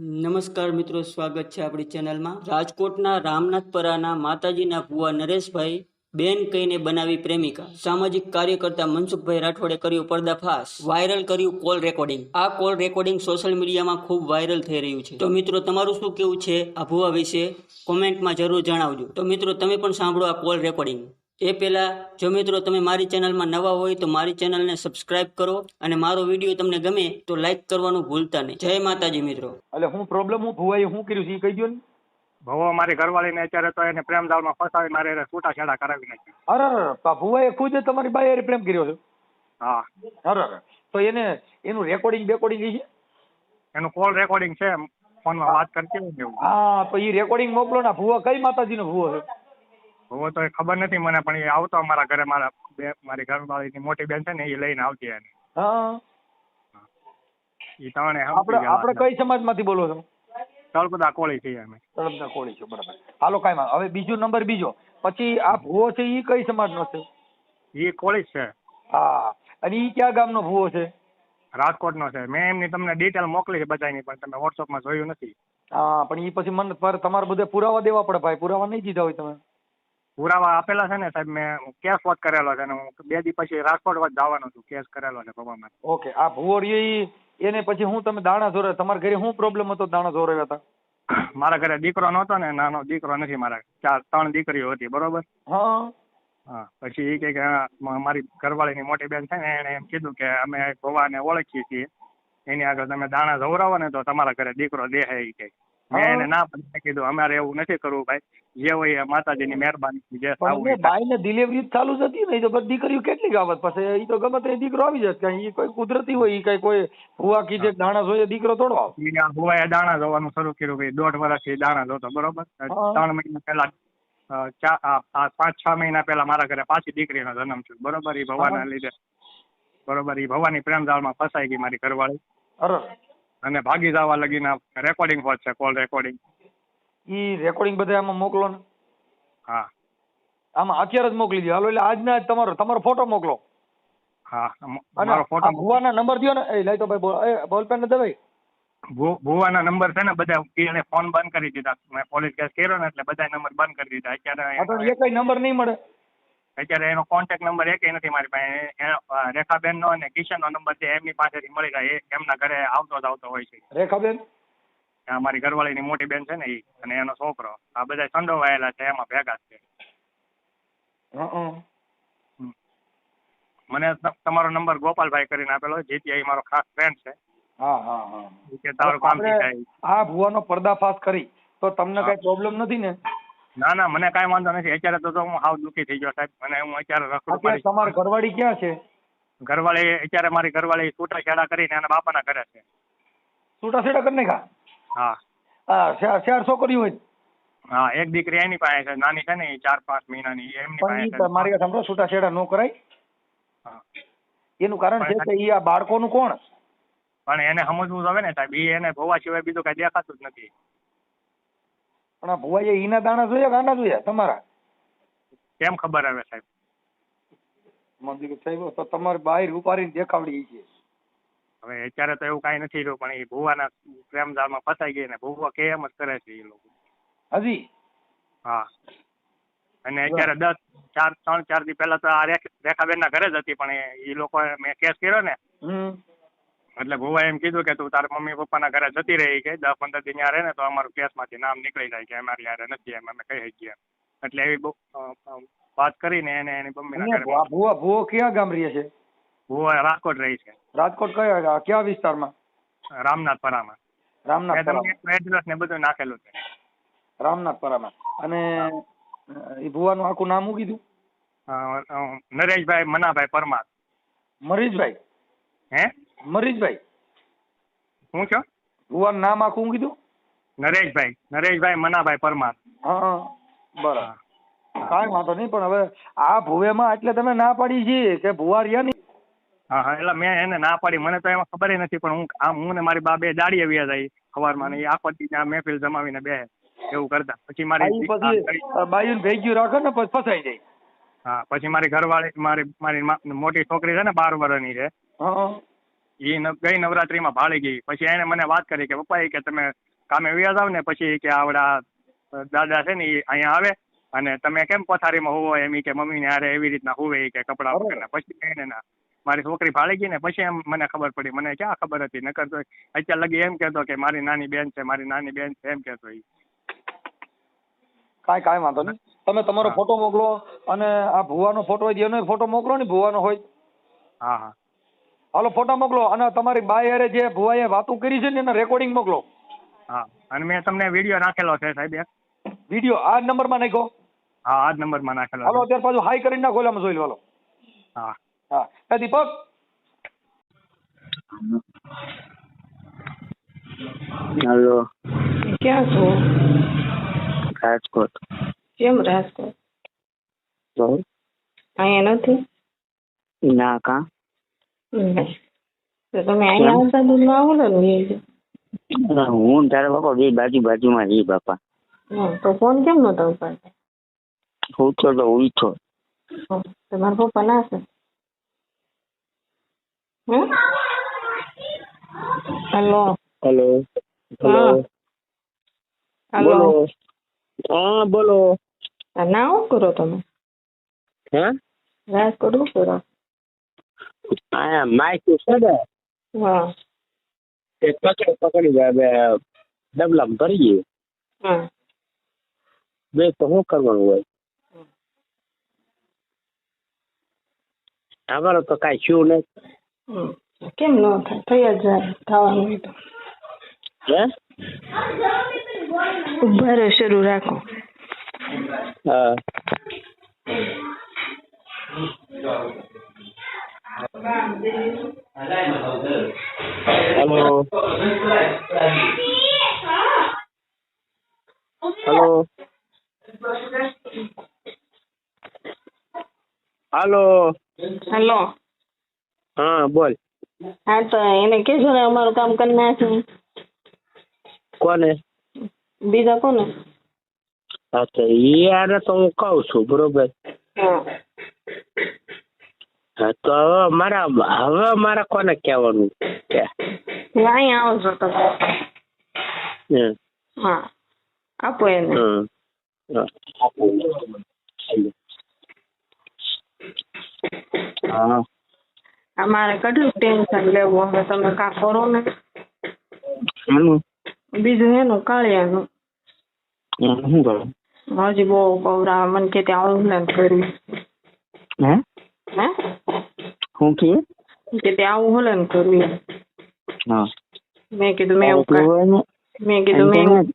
નમસ્કાર મિત્રો, સ્વાગત છે આપણી ચેનલમાં. રાજકોટના રામનાથપરાના માતાજીના ભુવા નરેશભાઈ બેન કહીને બનાવી પ્રેમિકા. સામાજિક કાર્યકર્તા મનસુખભાઈ રાઠોડે કર્યું પર્દાફાશ. વાયરલ કર્યું કોલ રેકોર્ડિંગ. આ કોલ રેકોર્ડિંગ સોશિયલ મીડિયામાં ખૂબ વાયરલ થઈ રહ્યું છે. તો મિત્રો, તમારું શું કેવું છે આ ભુવા વિશે? કોમેન્ટમાં જરૂર જણાવજો. તો મિત્રો, તમે પણ સાંભળો આ કોલ રેકોર્ડિંગ. એ પહેલાં જો મિત્રો તમે મારી ચેનલમાં નવા હોય તો મારી ચેનલને સબસ્ક્રાઇબ કરો અને મારો વીડિયો તમને ગમે તો લાઈક કરવાનું ભૂલતા નહીં. જય માતાજી મિત્રો. એટલે હું પ્રોબ્લેમ હું ભુવાઈ હું કર્યું છે એ કહી દો ને. ભવો મારી ઘરવાળીને અત્યારે તો એને પ્રેમ દાળમાં ફસાવી મારે એને છૂટાછેડા કરાવી નાખ્યા. અરે ભુવાએ ખુદ જ તમારી બાઈ હારે પ્રેમ કર્યો છે? હા. અરે અરે તો એને એનું રેકોર્ડિંગ બેકોર્ડિંગ છે? એનું કોલ રેકોર્ડિંગ છે ફોનમાં વાત કરતી હોય ને હા તો એ રેકોર્ડિંગ મોકલો ને ભુવા કઈ માતાજીનો ભુવો છે? ભવો તો એ ખબર નથી મને પણ એ આવતો અમારા ઘરે મારા બે મારી ઘરવાળીની મોટી બેન છે ને એ લઈને આવતી એને. હા. એ ત્રણે આપણે આપણે કઈ સમાજમાંથી બોલો છો? તળપદા કોળી છીએ અમે. તળપદા કોળી છો બરાબર. હાલો કાંઈ હવે બીજો નંબર બીજો. પછી આ ભૂવો છે એ કઈ સમાજનો છે? એ કોળી છે. હા. અને એ ક્યાં ગામનો ભૂવો છે? રાજકોટનો છે. મેં એમની તમને ડિટેલ મોકલી છે બધાની પણ તમે વોટ્સઅપમાં જોયું નથી. હા પણ એ પછી મને તમારે બધે પુરાવા દેવા પડે ભાઈ. પુરાવા નહીં દીધા હોય તમે. પુરાવા આપેલા છે ને સાહેબ મેં કેસ વોટ કરેલો છે અને હું બે દી પછી રાજકોટ વચ જવાનો છું કેસ કરેલો છે ભવામાં ઓકે આ ભુવો રહ્યો એને પછી હું તમે દાણા જોરે તમારા ઘરે શું પ્રોબ્લેમ હતો દાણા જોરાવ્યા હતા? મારા ઘરે દીકરો નહોતો ને નાનો દીકરો નથી મારા ચાર ત્રણ દીકરીઓ હતી બરોબર? હા. હા પછી એ કે મારી ઘરવાળીની મોટી બેન છે ને એણે એમ કીધું કે અમે ભવાને ઓળખીએ છીએ એની આગળ તમે દાણા ધવરાવો ને તો તમારા ઘરે દીકરો દેહે એ કે મેં એને ના પાડી કીધું અમારે એવું નથી કરવું ભાઈ. જે હોય એ માતાજીની મહેરબાની જે થવું એ થાય. ડિલિવરી ચાલુ જ હતી ને તો બધી દીકરીઓ કેટલી આવત પછી ઈ તો ગમે તે દીકરો આવી જાય કઈ કોઈ કુદરતી હોય એ કઈ કોઈ ભૂવા કીધે દાણા જોઈએ દીકરો થોડો આવે. આ દાણા જોવાનું શરૂ કર્યું ભાઈ દોઢ વર્ષથી દાણા જોતો બરોબર? ત્રણ મહિના પહેલા પાંચ છ મહિના પહેલા મારા ઘરે પાછી દીકરીનો જન્મ થયો બરોબર? એ ભવાના. લીધે. બરોબર? એ ભવાની પ્રેમ જાળમાં ફસાઈ ગઈ મારી ઘરવાળી. અને ભાગી જવા લગીના રેકોર્ડિંગ છે કોલ રેકોર્ડિંગ ઈ રેકોર્ડિંગ બધા આમાં મોકલો ને. હા. આમાં અત્યારે જ મોકલી દો હાલો એટલે આજના જ તમારો તમારો ફોટો મોકલો. હા મારો ફોટો ભુવાના નંબર દયો ને. એ લઈ તો ભાઈ બોલ પેન બોલપેન ને દે ભુવાના નંબર છે ને બધા એને ફોન બંધ કરી દીધા. મેં પોલીસ કેસ કર્યો ને એટલે બધા નંબર બંધ કરી દીધા. અત્યારે કઈ નંબર નહીં મળે. અત્યારે એનો કોન્ટેક્ટ નંબર એકેય નથી મારી પાસે. રેખાબેનનો અને કિશનનો નંબર છે એમની પાસેથી મળી જાય. એમના ઘરે આવતો જ આવતો હોય છે. રેખાબેન? મારી ઘરવાળીની મોટી બેન છે ને એ અને એનો છોકરો. આ બધા સંડોવાયેલા છે એમાં ભેગા છે. મને તમારો નંબર ગોપાલભાઈ કરીને આપેલો જીટીઆઈ મારો ખાસ ફ્રેન્ડ છે. હા હા હા. કે તારું કામ થઈ જાય આ ભુવાનો પર્દાફાશ કરી. તો તમને કઈ પ્રોબ્લેમ નથી ને? ના ના મને કાંઈ વાંધો નથી. અત્યારે તો તો હું હાવ દુઃખી થઈ ગયો સાહેબ. મને હું અત્યારે રખડું અત્યારે પડી. તમારી ઘરવાળી ક્યાં છે? ઘરવાળી અત્યારે મારી ઘરવાળી છૂટાછેડા કરીને એના બાપાના ઘરે છે. છૂટાછેડા કરી નાખા હા. હા ચાર ચાર છોકરીઓ હોય? હા એક દીકરી એની પાસે છે. નાની છે ને એ ચાર પાંચ મહિનાની એમની પાસે છે. મારી સાંભળો છૂટાછેડા ન કરાય. હા. એનું કારણ છે કે એ આ બાળકોનું કોણ? પણ એને સમજવું હવે ને સાહેબ. એ એને ભોવા સિવાય બીજું કઈ દેખાતું જ નથી. પણ આ ભુવાઈએ ઈના દાણા જોયા ગાંડા જોયા તમારા? કેમ ખબર આવે સાહેબ? મંદિર સાહેબ તો તમારે બહાર ઉપાડીને દેખાવડી છે. હવે અત્યારે તો એવું કાંઈ નથી રહ્યું પણ એ ભુવાના પ્રેમજાળમાં ફસાઈ ગઈ ને ભુવા કે એમ જ કરે છે એ લોકો? હજી? હા. અને અત્યારે દસ ચાર ત્રણ ચાર દી પહેલા તો આ રેખ- રેખાબેનના ઘરે જ હતી પણ એ- લોકો મેં કેસ કર્યો ને એટલે ભુવાએ એમ કીધું કે તું તારા મમ્મી પપ્પાના ઘરે જતી રહી કે દસ પંદર દી ત્યાં રહે ને તો અમારું કેસમાંથી નામ નીકળી જાય કે અમારી યારે નથી એમ અમે કહી શકીએ એટલે એવી બહુ વાત કરીને એને એની મમ્મીના ઘરે ભુવા ક્યાં ગામ રહે છે? ભુવા રાજકોટ રહી છે. રાજકોટ કયા કયા વિસ્તારમાં? રામનાથપરામાં રામનાથપરા એડ્રેસ ને બધું નાખેલું છે. રામનાથપરામાં અને એ ભુવાનું આખું નામ શું કીધું? નરેશભાઈ મનાભાઈ પરમાર. મરીશભાઈ? હે? મરીજભાઈ શું છો? ભુવાનું નામ આખું કીધું? નરેશભાઈ. નરેશભાઈ મનાભાઈ પરમાર. હા બરાબર. કાંઈ વાંધો નહીં પણ હવે આ ભુવેમાં એટલે તમે ના પાડી છે કે ભુવા રહ્યા નહીં? હા હા એટલે મેં એને ના પાડી. મને તો એમાં ખબર નથી પણ હું આમ હું ને મારી બા બે દાડીએ વ્યા જાય સવારમાં ને આખો દી ત્યાં મહેફિલ જમાવીને બે એવું કરતા. પછી મારી પછી બાયુને ભેગ્યું રાખે ને પછી ફસાઈ જાય. હા પછી મારી ઘરવાળી મારી મારી મોટી છોકરી છે ને બાર વર્ષની છે. હા. એ ગઈ નવરાત્રીમાં ભાળી ગઈ. પછી એણે મને વાત કરી કે પપ્પા એ કે તમે કામે વ્યા જાવ ને પછી કે આવડા દાદા છે ને એ અહીંયા આવે અને તમે કેમ પથારીમાં હોવો? એમ કે મમ્મીને હારે એવી રીતના હોવે કે કપડાં. વગરના પછી એને ના મારી છોકરી ભાળી ગઈ ને પછી એમ મને ખબર પડી. મને ક્યાં ખબર હતી? નકર તો અત્યારે લગી એમ કહેતો કે મારી નાની બેન છે મારી નાની બેન છે એમ કહેતો ઈ. કાંઈ કાંઈ વાંધો નહીં. તમે તમારો ફોટો મોકલો અને આ ભુવાનો ફોટો હોય એનો ફોટો મોકલો ને ભુવાનો હોય. હા હા. હાલો ફોટો મોકલો અને તમારી બાય હારે જે ભુવાએ વાતું કરી છે ને એના રેકોર્ડિંગ મોકલો. હા અને મેં તમને વીડિયો નાખેલો છે સાહેબ એક. વીડિયો આ જ નંબરમાં નાખો હા આ જ નંબરમાં નાખેલો હાલો અત્યારે પાછું હાઈ કરીને નાખો એટલે જોઈ લો હાલો. હા. હા દીપક? હેલો. ક્યાં છો? રાજકોટ. કેમ રાજકોટ? અહીંયા નથી? ના કા. તો તમે અહીંયા આવતા દૂધમાં આવો ને લઈ હું તારે બાપા બે બાજુ બાજુમાં જઈ બાપા તો ફોન કેમ નતો ઉપાડતા? હું તો તો ઉઠો તમારા પપ્પા ના છે હેલો. હેલો. હા. હલો. બોલો. હા બોલો. આ ના શું કરો તમે. હે? રાજકોટ શું કરો માઇક છે ને. હા. એ પકડી પકડી જાય ડબલામાં ભરી ગયું હા. બે તો શું કરવાનું હોય? અમારો તો કાંઈ શું નહીં. કેમ ન થાય? થઈ જ જાય થવાનું હોય તો. હે? ઊભા રહે શરૂ રાખો. હા. હાલો. હેલો. હા બોલ. હા તો એને કેજો ને અમારું કામ કરી નાખે કોને? બીજા કોને? અચ્છા એ યાર તો હું કહું છું બરોબર? હા. હા તો હવે મારા હવે મારા કોને કહેવાનું કે અહીં આવજો આવો છો તમે હા. આપો એને. હમ. હા. અમારે કેટલું ટેન્શન લેવું હવે તમે કા કરો ને. એનું? બીજું એનું કાળિયાનું. શું કરો? હજી બહુ કવરા મને કે ત્યાં ઓનલાઈન કર્યું હે? હે? શું કે? કે ત્યાં આવું હોલન કર્યું હા. મેં કીધું મેં એવું મેં કીધું મેં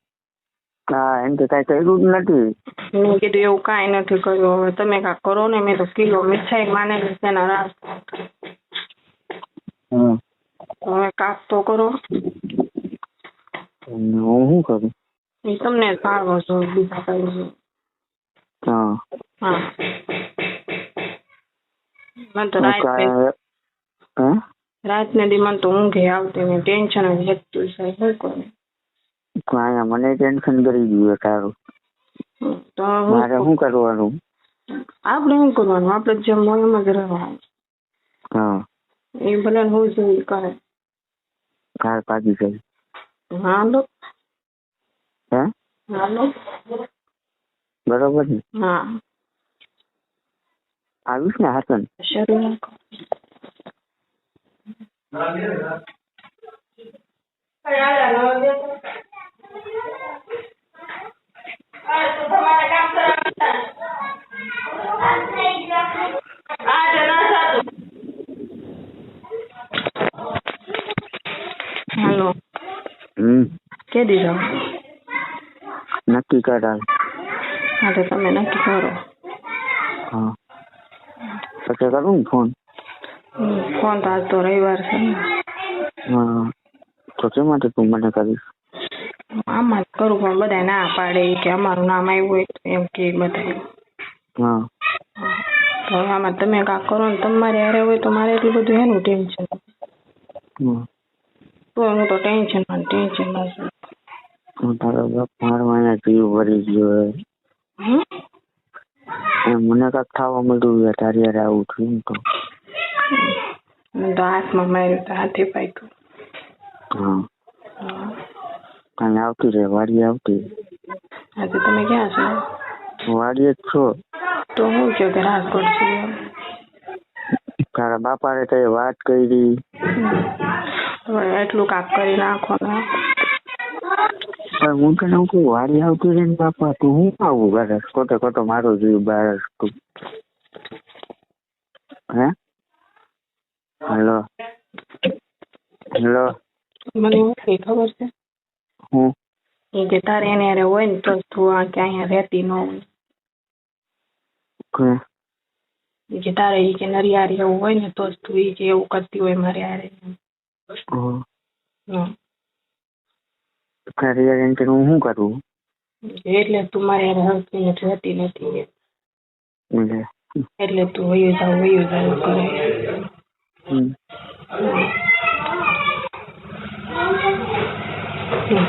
હા એમ તો કઈ કર્યું જ નથી. મેં કીધું એવું કઈ નથી કર્યું. હવે તમે કાંઈક કરો ને મેં તો કિલો મીઠાઈ માને તેના રાસ. હવે કાક તો કરો. હું શું કરું? એ તમને સારું છો બીજા કઈ. હા. હા. મને તો હું રાત ને દી મને તો ઊંઘે આવતી ને ટેન્શન જ હતું સાહેબ શું કરું મને ટેન્શન કરી દીધું તારું. તો મારે શું કરવાનું? આપણે શું કરવાનું? આપણે જેમ હોય એમ જ રહેવાનું. હા. એ ભલે ને હું જોઈ કરે. કાર પાકી ગઈ હાલો. હે? હાલો. બરોબર ને? હા. આવીશ ને હાસન? શરૂ રાખો હાલો. હમ. કે દીધો? નક્કી કરાવ હા તો તમે નક્કી કરો. હા. પછી કરું ફોન? ફોન તો આજ તો રવિવાર છે ને. હા. તો કેમ માટે તું મને કરીશ? આમાં જ કરું પણ બધા ના પાડે કે અમારું નામ આવ્યું હોય તો એમ કે બધા હા. તો આમાં તમે કાંક કરો ને તમારે હારે હોય તો મારે એટલું બધું એનું ટેન્શન. તો હું તો ટેન્શનમાં ટેન્શનમાં છું. હું તારો બાપ મારો અહીંયા જીવ ભરી ગયો હે. મને કાંઈક થવા મળ્યું તારી હારે આવું થયું તો. હાથમાં માર્યું તો હાથે પાક્યું. હા. અને આવતી રહે વાડી આવતી આજે તમે ક્યાં છો? વાડીએ જ છો. તો હું કહો કે રાજકોટ છું? તારા બાપાને કઈ વાત કરી. એટલું કાપ કરી નાખો ને પણ હું તને હું કહું વાડી આવતી રહે ને બાપા તું હું આવું કરે ખોટે ખોટો મારો જોયું બાર તું. હે? હેલો. હેલો. મને ખબર છે? હું એ કે તારે એને હારે હોય ને તો તું આ કે અહીંયા રહેતી ન હોય. કે તારે ઈ કે નરિયારી એવું હોય ને તો જ તું ઈ કે એવું કરતી હોય મારે હારે. એમ. હમ. હમ. તારી યાર એમ કે હું શું કરું? એટલે તું મારે હારે હરખીને રહેતી નથી એટલે. એટલે તું વયું જાવ વયું જાવ. કરે હમ.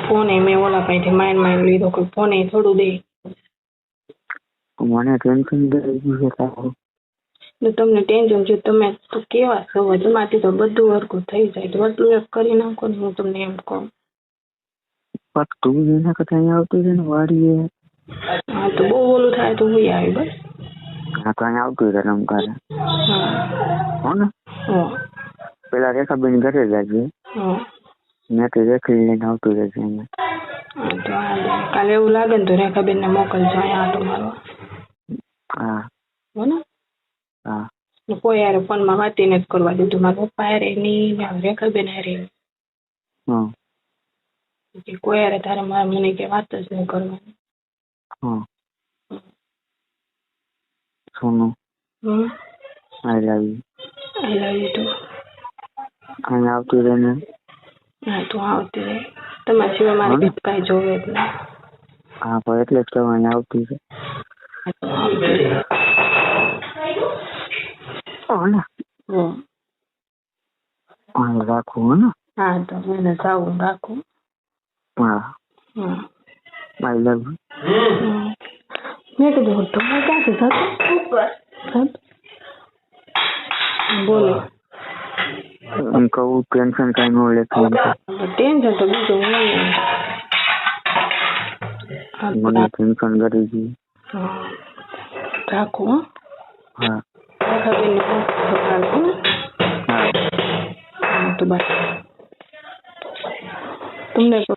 ફોન મેં ઓલા પાસેથી માઇન્ડ માઇન્ડ લીધો કોઈ ફોન થોડું દે. મને ટેન્શન તો તમને ટેન્શન છે તમે તો કેવા છો તમારાથી તો બધું હરકું થઈ જાય. તો બધું એક કરી નાખો ને હું તમને એમ કહું. પણ તું એના કરતા અહીંયા આવતી રહે ને વાડીએ હા તો બહુ ઓલું થાય તો હું આવી બસ. હા તો અહીંયા આવતું રહે રમકારે. હા. ને? પેલા રેખાબેન ઘરે જજે હા. મેં તો રેખી લઈને આવતું રહેશે હાલે. કાલે એવું લાગે ને તો રેખાબેન ને મોકલજો અહીંયા આટો મારો. હા. હો ને? હા. કોઈ કોઈ ફોન ફોનમાં વાતી નથી કરવા દીધું. મારા પપ્પા હારે એની રેખાબેન હારે ની. હા. કોઈ યાર તારે મારે મને કે વાત જ નહીં કરવાની. હા. Sonu. Hmm. I love you I love you too અહીંયા આવતી રહે ને હા તું આવતી રહે. તમારા સિવાય મારે ને? જોવે જ નહીં. હા પણ એટલે જ કહેવાની આવતી હા, તું હો ને હો ને? હા તો એને જાવું રાખું. હા. I love. મેં કીધું તમે ક્યાંથી જતો? બોલો. એમ કહું ટેન્શન કઈ ન લેતું. ટેન્શન તો બીજું હોય. મને ટેન્શન કરી છે. રાખું હા. તો બસ તમને હેલો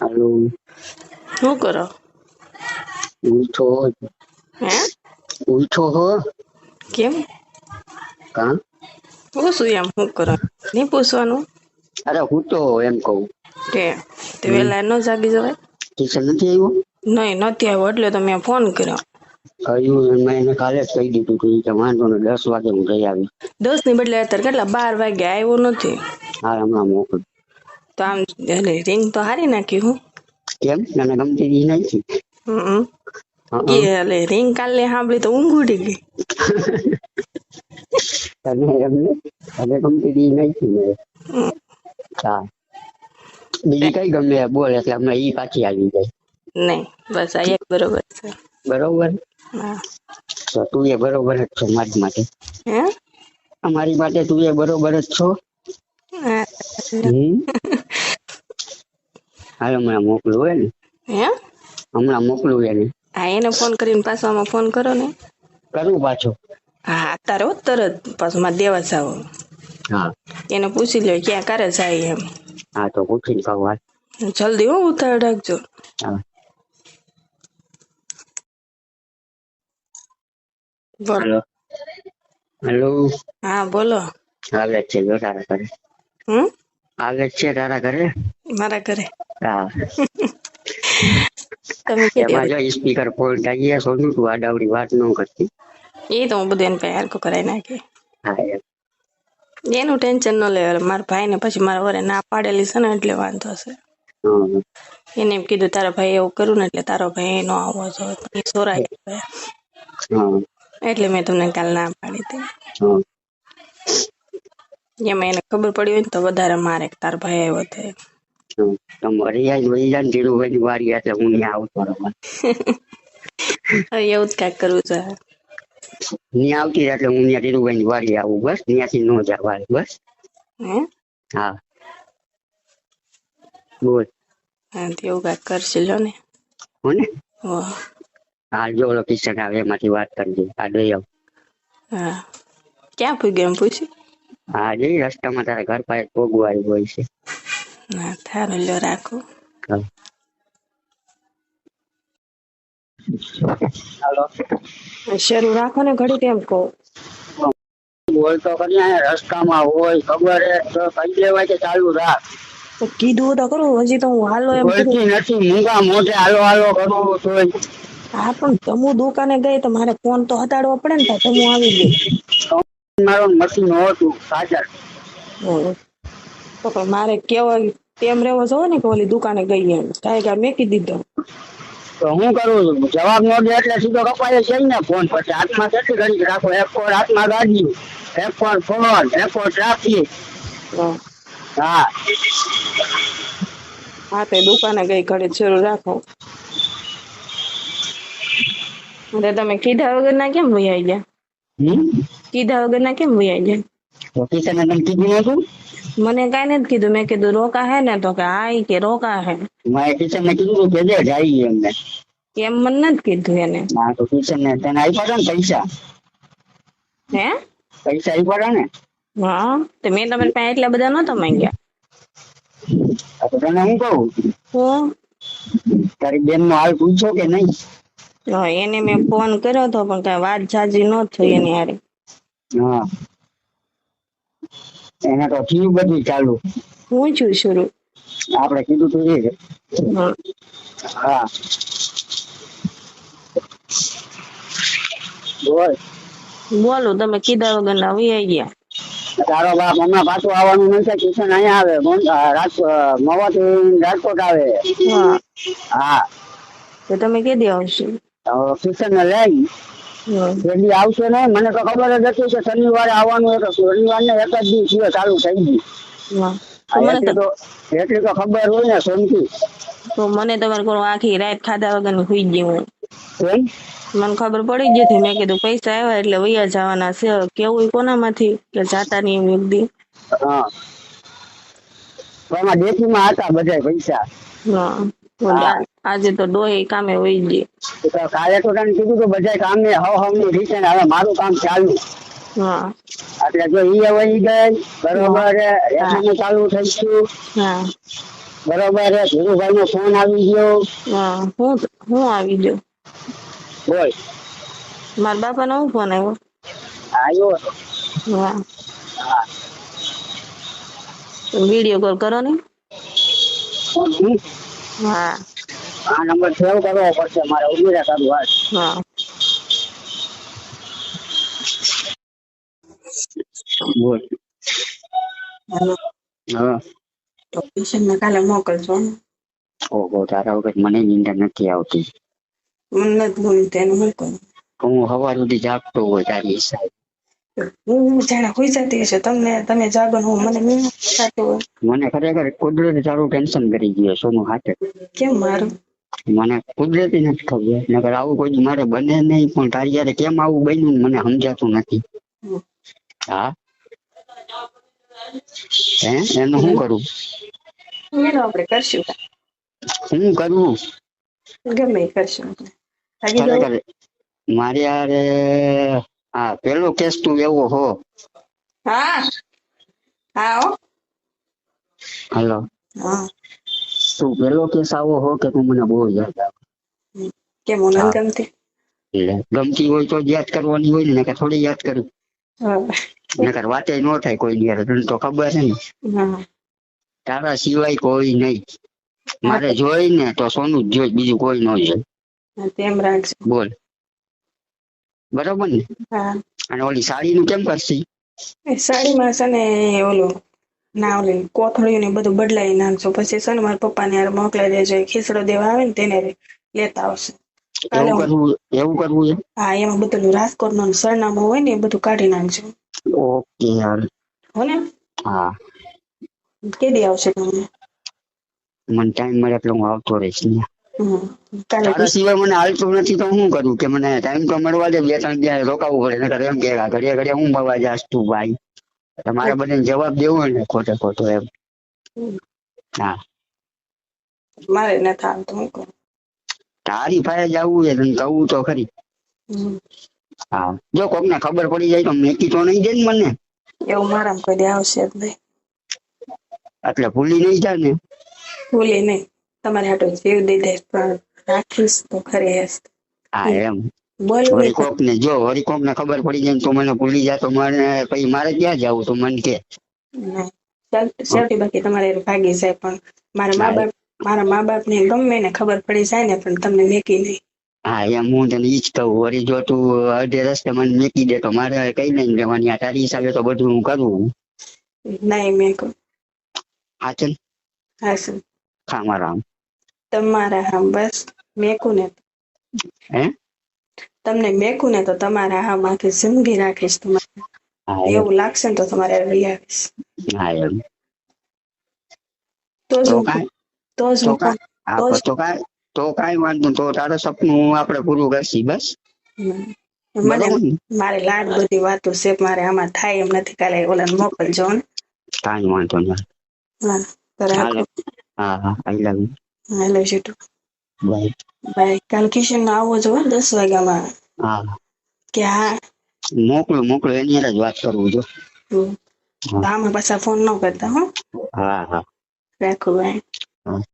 હાલો. શું કરો? ઉઠો. હે? ઉઠો હો. કેમ? કા? પૂછું એમ શું કરો? નહીં પૂછવાનું? અરે હું તો એમ કહું. કે તે વેલા ન જાગી જવાય? ટ્યુશન નથી આવ્યો? નહીં નથી આવ્યો એટલે તો મેં ફોન કર્યો. કહ્યું મેં એને કાલે જ કહી દીધું હતું કે વાંધો ને દસ વાગે હું જઈ આવી. દસની બદલે અત્યારે કેટલા બાર વાગે આવ્યો નથી? હા હમણાં મોકલ. તો આમ એટલે રિંગ તો હારી નાખી હું. કેમ? તને ગમતી નથી? હમ. એટલે રિંગ કાલે સાંભળી તો ઊંઘ ઉડી ગઈ તને એમને તને કંપની ઈ નથી ને હા બીજી કઈ ગમે બોલ એટલે હમણાં ઈ પાછી આવી જાય નહીં બસ આ એક બરોબર છે બરોબર હા તો તું એ બરોબર જ છો મારી માટે હે અમારી માટે તું એ બરોબર જ છો હા. હાલ હમણાં મોકલું હોય ને હે હમણાં મોકલું એને હા એને ફોન કરીને પાછો આમાં ફોન કરો ને. કરું પાછો. હા અત્યારે હો તરત પાછો મારે દેવા જાવ. હા. એને પૂછી લો ક્યાં કરે જાય એમ. હા તો પૂછી કહું ભગવાન જલ્દી હો ઉતાર રાખજો. હા. બોલો. હેલો. હા બોલો. આવે છે જો તારા ઘરે. હમ? આવે છે તારા ઘરે? મારા ઘરે. હા. તમે કે કીધી સ્પીકર ફોલ્ટ આવી ગયા સોનું તું આડાવડી વાત ન કરતી. એ તો હું બધું એને પાસે હરખું કરાવી નાખી. હા એનું ટેન્શન ન લેવા મારા ભાઈ ને પછી મારા વરે ના પાડેલી છે ને એટલે વાંધો છે એને એમ કીધું તારા ભાઈ એવું કરું ને એટલે તારો ભાઈ નો આવવો જોઈએ સોરાય એટલે મેં તમને કાલ ના પાડી હતી. એમાં એને ખબર પડી હોય ને તો વધારે મારે તાર ભાઈ આવ્યો તો ને વહી જાય ને વારી એટલે હું ત્યાં આવતો એવું જ કાંઈક કરવું છે. ત્યાં આવતી એટલે હું ત્યાં ધીરુભાઈ ની આવું બસ. ત્યાંથી નો જા વાડી બસ. હા? બોલ. હા એવું કાંઈક કરશે લો ને. હો. ને હા જો ઓલો કિશન આવે એમાંથી વાત કરજે આ દઈ આવ. હા. ક્યાં પૂગ્યો એમ પૂછ્યું? હા જઈ રસ્તામાં તારા ઘર પાસે પોગવા આવ્યું હોય છે. ના થારું લ્યો રાખું હા. હાલો શરૂ રાખો ને ઘડી કેમ કહો બોલ તો કરી અહીંયા રસ્તામાં હોય ખબર હે તો કહી દેવાય કે ચાલુ રાખ તો કીધું તો કરું હજી તો હું હાલો એમ કરું બોલતી નથી મૂંગા મોઢે હાલો હાલો કરું તોય હા પણ તમુ દુકાને ગઈ તો મારે ફોન તો હટાડવો પડે ને તો તમુ આવી ગઈ મારો મશીન હતું સાચા. તો પણ મારે કેવો તેમ રહેવો જોવો ને કે ઓલી દુકાને ગઈ એમ. કાંઈ કાંઈ મેકી દીધો. તો હું કરું? છું જવાબ નો દે એટલે સીધો કપાય છે ને ફોન પછી હાથમાં કેટલી ઘડી રાખો. એક ફોન હાથમાં ગાડી એક ફોન ફોન એક ફોન ટ્રાફિક. હા. હા. હા તે દુકાને ગઈ ઘડી શરૂ રાખો. અરે તમે કીધા વગરના કેમ વૈયા ગયા? હમ? કીધા વગરના કેમ વૈયા ગયા? તો કીધું નતું? મને કઈ નથી કીધું. મેં કીધું રોકા હે ને? તો કે આઈ કે રોકા હે. મારે કિશને કીધું કે દે જાય એમને. એમ મને નથી કીધું એને. ના તો કિશને તને આપ્યા ને પૈસા? હે? પૈસા આપ્યા ને? હા તો મેં તમારી પાસે એટલા બધા નહોતા માંગ્યા. તો તને હું કહું? હું? તારી બેન નો હાલ પૂછ્યો કે નહીં? હા, એને મેં ફોન કર્યો હતો પણ કઈ વાત જાજી ન થઈ એની હારે. હા. એને તો થયું બધું ચાલુ. હું છું શરૂ. આપણે કીધું તું એ હા. બોલ. બોલો તમે કીધા વગર ના આવી ગયા. તારો બાપ હમણાં પાછું આવવાનું નથી કિશન અહીંયા આવે. મવાથી રાજકોટ આવે. હા. તો તમે કેદી આવશો? તો કિશન ને લઈ. હમ. આવશે ને મને તો ખબર જ હતી કે શનિવારે આવવાનું હતું શનિવાર ને એક જ દિવસ ચાલુ થઈ ગયું. એટલી તો એટલી ખબર હોય ને સોમથી. તો મને તમારે કોઈ આખી રાત ખાધા વગરની સુઈ ગઈ હું. મને ખબર પડી ગઈ હતી. મેં કીધું પૈસા આવ્યા એટલે વૈયા જવાના છે. કેવું કોનામાંથી? કે જાતા નહીં એક દી. હા. એમાં એમાં ડેકીમાં હતા બધા પૈસા. હા. આજે તો ડોહી કામે હોય તો કાલે તો તને કીધું કે બધા કામ ને હવ હવની રીતે હવે મારું કામ ચાલુ. હા. એટલે જો ઈ વહી ગઈ બરોબર હે, એનું ચાલુ થઈ ગયું. હા. બરોબર ધીરુભાઈ નો ફોન આવી ગયો. હા હું હું આવી ગયો? બોલ. મારા બાપા નો ફોન આવ્યો? આવ્યો. હા. વીડિયો કોલ કરો ને. હા. આ નંબર સેવ કરવો પડશે મારે ઉમેરા કરવું હાલ હા. બોલ. હા. તો ને કાલે મોકલજો ને. ઓહો તારા વખત મને નિંદર નથી આવતી. મને નથી ગમતું એનું હું કરું? હું સવાર સુધી જાગતો હોય તારી હિસાબે. હું જાણે હોઈ જતી હશે. તમને તમે જાગો હું મને નહીં થતું હોય. મને ખરેખર કુદરતી તારું ટેન્શન કરી ગયો સોનું હાથે. કેમ મારું? મને કુદરતી નથી ખબર. નકર આવું કોઈ મારે બને નહીં પણ તારી યારે કેમ આવું બન્યું મને સમજાતું નથી. હા? હે? એનું શું કરું? એનું આપણે કરશું શું કરવું ગમે કરશું? ખરેખર મારે યારે હા પેલો કેસ તું એવો હો. હા. હા હો. હલો. હા. તું પેલો કેસ આવો હો કે તું મને બહુ યાદ આવે? કે મને ગમતી? ગમતી હોય તો યાદ કરવાની હોય ને કે થોડી યાદ કરું. નકર વાતે ન થાય કોઈ યાર તને તો ખબર છે ને. તારા સિવાય કોઈ નહીં. મારે જોઈ ને તો સોનું જ જોઈ બીજું કોઈ ન જોઈ તેમ રાખજો. બોલ. બરોબર ને? હા. અને ઓલી સાડી નું કેમ કરશી? એ સાડીમાં છે ને ઓલું ના ઓલી કોથળીયું ને બધું બદલાઈ નાખજો. પછી છે ને મારા પપ્પાને યાર મોકલાઈ દેજો. ખીસડો ખીચડો દેવા આવે ને તેને લેતા આવશે. એવું કરવું એવું કરવું છે હા એમાં બધું રાજકોટનું સરનામું હોય ને એ બધું કાઢી નાખજો. ઓકે યાર હો ને? હા. કેદી આવશે તમને? મને ટાઈમ મળે એટલે હું આવતો રહીશ ને તારા સિવાય મને હાલતું નથી તો હું કરું? કે મને ટાઈમ તો મળવા દે બે ત્રણ દિવસ રોકાવું પડે નકર એમ કે ઘડીએ ઘડીએ હું મળવા જાસ તું ભાઈ? તમારે બધાને જવાબ દેવો હોય ને ખોટે ખોટો એમ. હા. મારે ન થાય તો હું કરું? તારી પાસે જવું છે તને કહું તો ખરી. હા. જો કોક ને ખબર પડી જાય તો મેકી તો નહીં દે ને મને. એવું મારામાં કોઈ દી આવશે જ નહીં. એટલે ભૂલી નહીં જાય ને. ભૂલી નહીં. તમારે હાટો જીવ દીધે પણ રાખીશ તો ખરી હેસ હા એમ. વળી ને જો હરિકોપ ને ખબર પડી જાય તો મને ભૂલી જાય તો મને પછી મારે ક્યાં જવું તો મને કે. છેવટે બાકી તમારે ભાગી જાય પણ મારા મા બાપ મારા મા બાપ ને ગમે ને ખબર પડી જાય ને પણ તમને મેકી નહીં. હા એમ હું તને ઈ જ કહું વળી જો તું અડધે રસ્તે મને મેકી દે તો મારે કઈ નહીં લેવાની આ તારી હિસાબે તો બધું હું કરું. નહીં મેકું હા ચલ. હા સર. ખા મારા આમ. તમારા હા બસ મેકું ને. હે? તમને મેકું ને તો તમારા હા આખી જિંદગી રાખીશ તમારે. એવું લાગશે ને તો તમારે લઈ આવીશ. હા એમ. તો જ તો તો કાંઈ તો કાંઈ વાંધો. તો તારો સપનું આપણે પૂરું કરશી બસ? મને મારે લાડ બધી વાતો છે મારે આમાં થાય એમ નથી કાલે ઓલા મોકલજો ને. કાંઈ વાંધો નહીં. હા હા I love hello Jitu bye bye કાલ કિશન આવો જો દસ વાગ્યામાં. હા. કે હા? મોકલું મોકલું એની હારે જ વાત કરવું જો હા પાછા ફોન ન કરતા હો. હા હા. રાખો બાય